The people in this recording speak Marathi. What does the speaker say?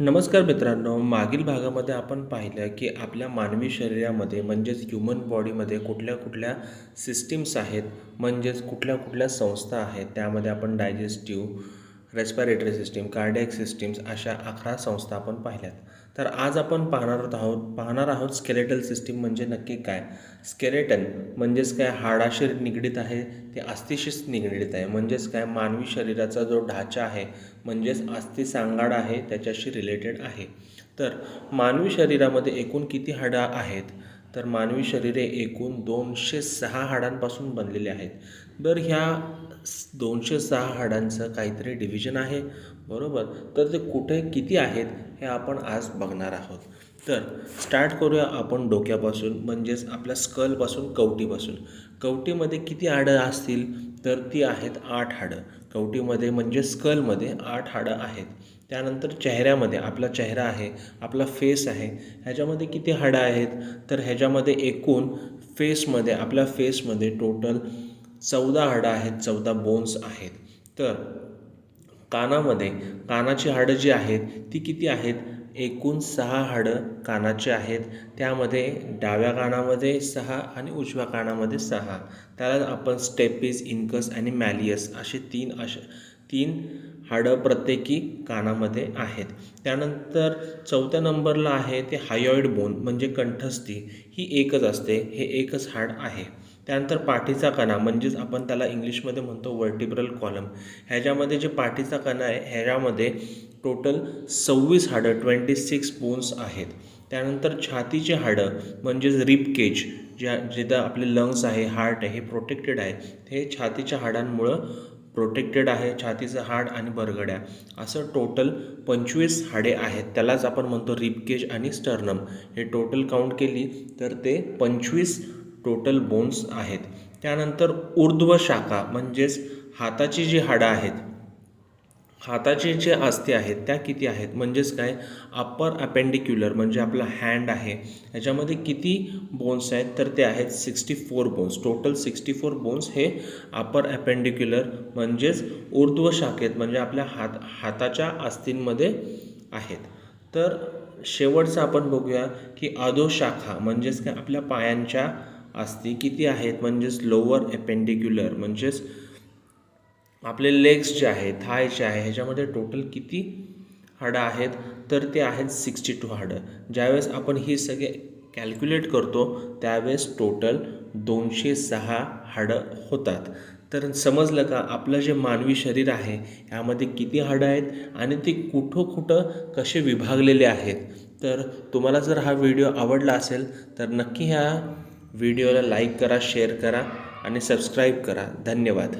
नमस्कार मित्रांनो मागील भागामध्ये आपण पाहिलं की आपल्या मानवी शरीरामध्ये म्हणजेच ह्युमन बॉडीमध्ये कुठल्या कुठल्या सिस्टीम्स आहेत म्हणजेच कुठल्या कुठल्या संस्था आहेत त्यामध्ये आपण digestive respiratory system cardiac systems अशा अकरा संस्था आपण पाहिल्यात. तर आज आपण पाहणार आहोत पाहणार आहोत स्केलेटल सिस्टीम म्हणजे नक्की काय? स्केलेटन म्हणजेच काय? हाडाशी निगडीत आहे ते अस्थिशीच निगडीत आहे. म्हणजेच काय? मानवी शरीराचा जो ढाचा आहे म्हणजेच अस्थि सांगाडा आहे त्याच्याशी रिलेटेड आहे. तर मानवी शरीरामध्ये एकूण किती हाडं आहेत? तर मानवी शरीरे एकूण दोनशे सहा हाडांपासून बनलेली आहेत. तर ह्या दोनशे सहा हाडांचं काहीतरी डिव्हिजन आहे बरोबर? तर ते कुठे किती आहेत हे आपण आज बघणार आहोत. तर स्टार्ट करूया आपण डोक्यापासून म्हणजेच आपल्या स्कलपासून कवटीपासून. कवटीमध्ये किती हाडं असतील? तर ती आहेत आठ हाडं. कवटीमध्ये म्हणजे स्कलमध्ये आठ हाडं आहेत. त्यानंतर चेहऱ्यामध्ये आपला चेहरा आहे आपला फेस आहे ह्याच्यामध्ये किती हाडं आहेत? तर ह्याच्यामध्ये एकूण फेसमध्ये आपल्या फेसमध्ये टोटल चौदा हाडं आहेत चौदा बोन्स आहेत. तर कानामध्ये कानाची हाडं जी आहेत ती किती आहेत? एकूण सहा हाडं कानाची आहेत. त्यामध्ये डाव्या कानामध्ये सहा आणि उजव्या कानामध्ये सहा. त्याला आपण स्टेपीज इन्कस आणि मॅलियस असे तीन असे तीन हाडं प्रत्येकी कानामध्ये आहेत. त्यानंतर चौथ्या नंबरला आहे ते हायॉइड बोन म्हणजे कंठस्थी. ही एकच असते हे एकच हाड आहे. त्यानंतर पाठीचा कणा म्हणजेच आपण त्याला इंग्लिशमध्ये म्हणतो वर्टिब्रल कॉलम ह्याच्यामध्ये जे पाठीचा कणा आहे ह्याच्यामध्ये टोटल सव्वीस हाडं ट्वेंटी सिक्स बोन्स आहेत. त्यानंतर छातीचे हाडं म्हणजेच रिप केज ज्या जिथं आपले लंग्स आहे हार्ट आहे हे प्रोटेक्टेड आहे. हे छातीच्या हाडांमुळं प्रोटेक्टेड आहे छातीचं हाड आणि बरगड्या. असं टोटल पंचवीस हाडे आहेत. त्यालाच आपण म्हणतो रिपकेज आणि स्टर्नम हे टोटल काउंट केली तर ते पंचवीस टोटल बोन्स आहेत. त्यानंतर ऊर्ध्व शाखा म्हणजेच हाताची जी हाडं आहेत हाताचे जे अस्थे आहेत त्या किती आहेत? म्हणजेच काय? अप्पर अपेंडिक्युलर म्हणजे आपला हँड आहे. ह्याच्यामध्ये किती बोन्स आहेत? तर ते आहेत sixty four bones total sixty four bones हे अप्पर अपेंडिक्युलर म्हणजेच ऊर्ध्व शाखेत म्हणजे आपल्या हात हाताच्या अस्थींमध्ये आहेत. तर शेवटचं आपण बघूया की अधोशाखा म्हणजेच काय? आपल्या पायांच्या अस्थी किती आहेत? म्हणजेच लोअर अपेंडिक्युलर म्हणजेच आपले लेग्स जे आहेत थाय जे आहे ह्याच्यामध्ये टोटल किती हाडं आहेत? तर ते आहेत सिक्स्टी टू हाडं. ज्यावेळेस आपण ही सगळे कॅल्क्युलेट करतो त्यावेळेस टोटल दोनशे सहा हाडं होतात. तर समजलं का? आपलं जे मानवी शरीर आहे यामध्ये किती हाडं आहेत आणि ते कुठं कुठं कसे विभागलेले आहेत? तर तुम्हाला जर हा व्हिडिओ आवडला असेल तर नक्की ह्या व्हिडिओला लाईक करा शेअर करा आणि सबस्क्राईब करा. धन्यवाद.